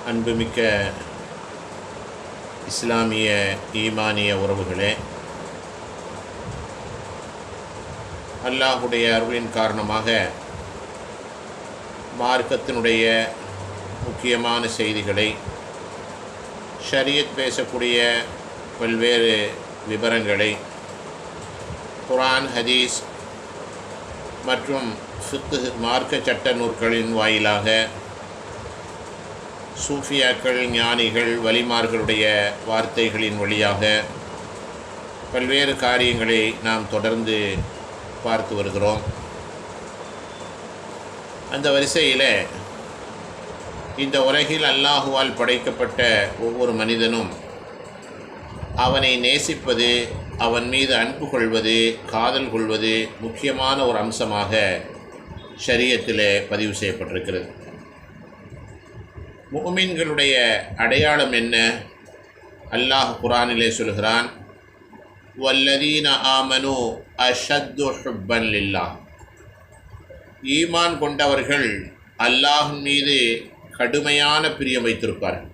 அன்புமிக்க இஸ்லாமிய ஈமானிய உறவுகளே அல்லாஹுடைய அருளின் காரணமாக மார்க்கத்தினுடைய முக்கியமான செய்திகளை ஷரியத் பேசக்கூடிய பல்வேறு விவரங்களை குரான் ஹதீஸ் மற்றும் சுத்து மார்க்க சட்ட நூற்களின் வாயிலாக சூஃபியாக்கள் ஞானிகள் வலிமார்களுடைய வார்த்தைகளின் வழியாக பல்வேறு காரியங்களை நாம் தொடர்ந்து பார்த்து வருகிறோம். அந்த வரிசையில் இந்த உலகில் அல்லாஹுவால் படைக்கப்பட்ட ஒவ்வொரு மனிதனும் அவனை நேசிப்பது அவன் மீது அன்பு கொள்வது காதல் கொள்வது முக்கியமான ஒரு அம்சமாக ஷரியத்தில் பதிவு செய்யப்பட்டிருக்கிறது. முகமீன்களுடைய அடையாளம் என்ன? அல்லாஹ் குரானிலே சொல்கிறான் வல்லதீன ஆமனு அஷத்து ஹுப்பன் லில்லா ஈமான் கொண்டவர்கள் அல்லாஹின் மீது கடுமையான பிரியம் வைத்திருப்பார்கள்.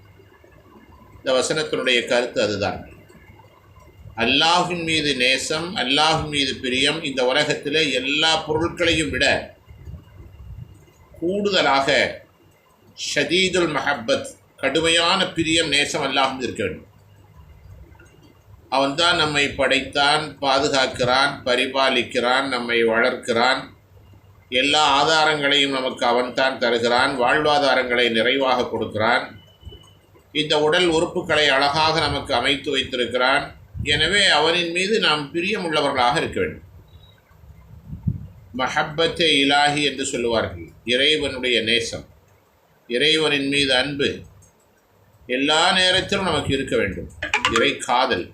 இந்த வசனத்தினுடைய கருத்து அதுதான். அல்லாஹின் மீது நேசம் அல்லாஹின் மீது பிரியம் இந்த உலகத்தில் எல்லா பொருட்களையும் விட கூடுதலாக ஷதீதுல் மஹப்பத் கடுமையான பிரியம் நேசம் அல்லாமல் இருக்க வேண்டும். அவன்தான் நம்மை படைத்தான் பாதுகாக்கிறான் பரிபாலிக்கிறான் நம்மை வளர்க்கிறான். எல்லா ஆதாரங்களையும் நமக்கு அவன்தான் தருகிறான் வாழ்வாதாரங்களை நிறைவாக கொடுக்கிறான். இந்த உடல் உறுப்புகளை அழகாக நமக்கு அமைத்து வைத்திருக்கிறான். எனவே அவனின் மீது நாம் பிரியமுள்ளவர்களாக இருக்க வேண்டும். மஹப்பத்தே இலாஹி என்று சொல்லுவார்கள் இறைவனுடைய நேசம். இறைவனின் மீது அன்பு எல்லா நேரத்திலும் நமக்கு இருக்க வேண்டும். இறை காதல்.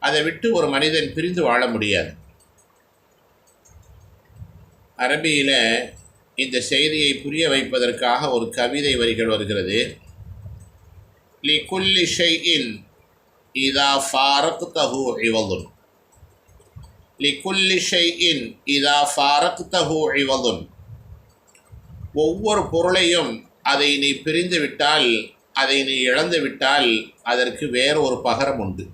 அதை விட்டு ஒரு மனிதன் பிரிந்து வாழ முடியாது. அரபியில் இந்த செய்தியை புரிய வைப்பதற்காக ஒரு கவிதை வரிகள் வருகிறது. லி குல்லி ஷைஇன் இதா ஃபாரக்தஹு இவதுன். லி குல்லி ஷைஇன் இதா ஃபாரக்தஹு இவதுன். ஒவ்வொரு பொருளையும் அதை நீ பிரிந்து விட்டால் அதை நீ இழந்து விட்டால் அதற்கு வேறு ஒரு பகரம் உண்டு.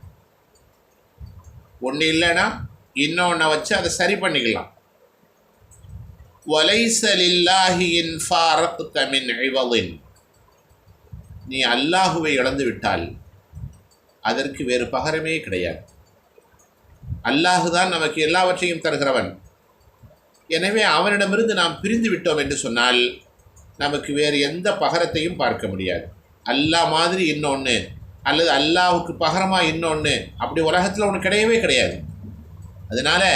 ஒன்று இல்லைன்னா இன்னொன்னை வச்சு அதை சரி பண்ணிக்கலாம். வலைசலில்லாஹியின் ஃபாரக் தமின் ஐவலின் நீ அல்லாஹுவை இழந்து விட்டால் அதற்கு வேறு பகரமே கிடையாது. அல்லாஹு தான் நமக்கு எல்லாவற்றையும் தருகிறவன். எனவே அவனிடமிருந்து நாம் பிரிந்து விட்டோம் என்று சொன்னால் நமக்கு வேறு எந்த பகரத்தையும் பார்க்க முடியாது. அல்லாஹ் மாதிரி இன்னொன்று அல்லது அல்லாஹுக்கு பகரமாக இன்னொன்று அப்படி உலகத்தில் ஒன்று கிடையவே கிடையாது. அதனால்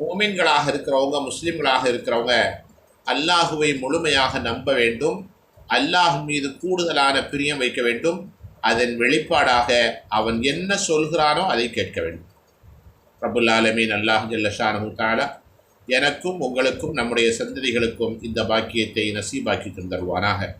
மோமின்களாக இருக்கிறவங்க முஸ்லீம்களாக இருக்கிறவங்க அல்லாஹுவை முழுமையாக நம்ப வேண்டும் அல்லாஹ் மீது கூடுதலான பிரியம் வைக்க வேண்டும் அதன் வெளிப்பாடாக அவன் என்ன சொல்கிறானோ அதை கேட்க வேண்டும். ரபுல் ஆலமீன் அல்லாஹ் ஜல்லஷானு தாலா எனக்கும் உங்களுக்கும் நம்முடைய சந்ததிகளுக்கும் இந்த பாக்கியத்தை நசீபாக்கி தந்தருவானாக